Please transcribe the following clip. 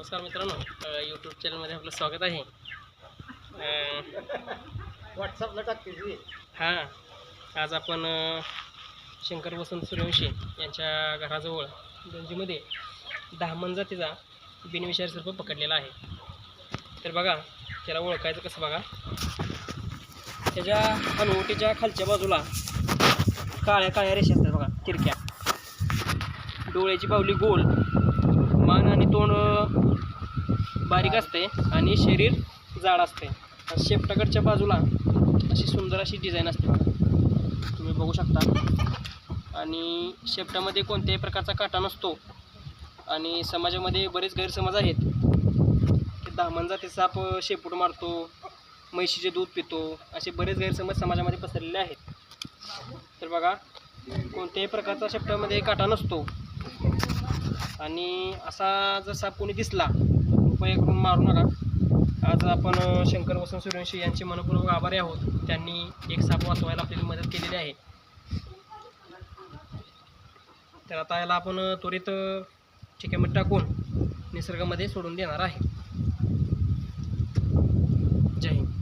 नमस्कार मित्रांनो यूट्यूब चॅनलमध्ये आपलं स्वागत आहे. व्हॉट्सअपला टाकते हां आज आपण शंकर वसंत सूर्यवंशी यांच्या घराजवळ गंजीमध्ये दहामन जातीचा बिनविषारी सर्प पकडलेला आहे. तर बघा त्याला ओळखायचं कसं बघा? त्याच्या हनुवटीच्या खालच्या बाजूला काळ्या काळ्या रेषा असतात बघा तिरक्या डोळ्याची बावली गोल मान आणि तोंड बारीक असते आणि शरीर जाड असते शेपटाकडच्या बाजूला अशी सुंदर अशी डिझाईन असते तुम्ही बघू शकता. आणि शेपटामध्ये कोणत्याही प्रकारचा काटा नसतो. आणि समाजामध्ये बरेच गैरसमज आहेत. की दामण जाती साप शेपूट मारतो म्हैशीचे दूध पितो असे बरेच गैरसमज समाजामध्ये पसरलेले आहेत. तर बघा कोणत्याही प्रकारचा शेपटामध्ये काटा नसतो. आणि असा जर साप कोणी दिसला कृपया करून मारू नका. आज आपण शंकर वसंत सूर्यवंशी यांचे मनपूर्वक आभारी आहोत. त्यांनी एक साप वाचवायला आपल्याला मदत केलेली आहे. तर आता याला आपण त्वरित अ, ठिकाणी टाकून निसर्गामध्ये सोडून देणार आहे. जय हिंद.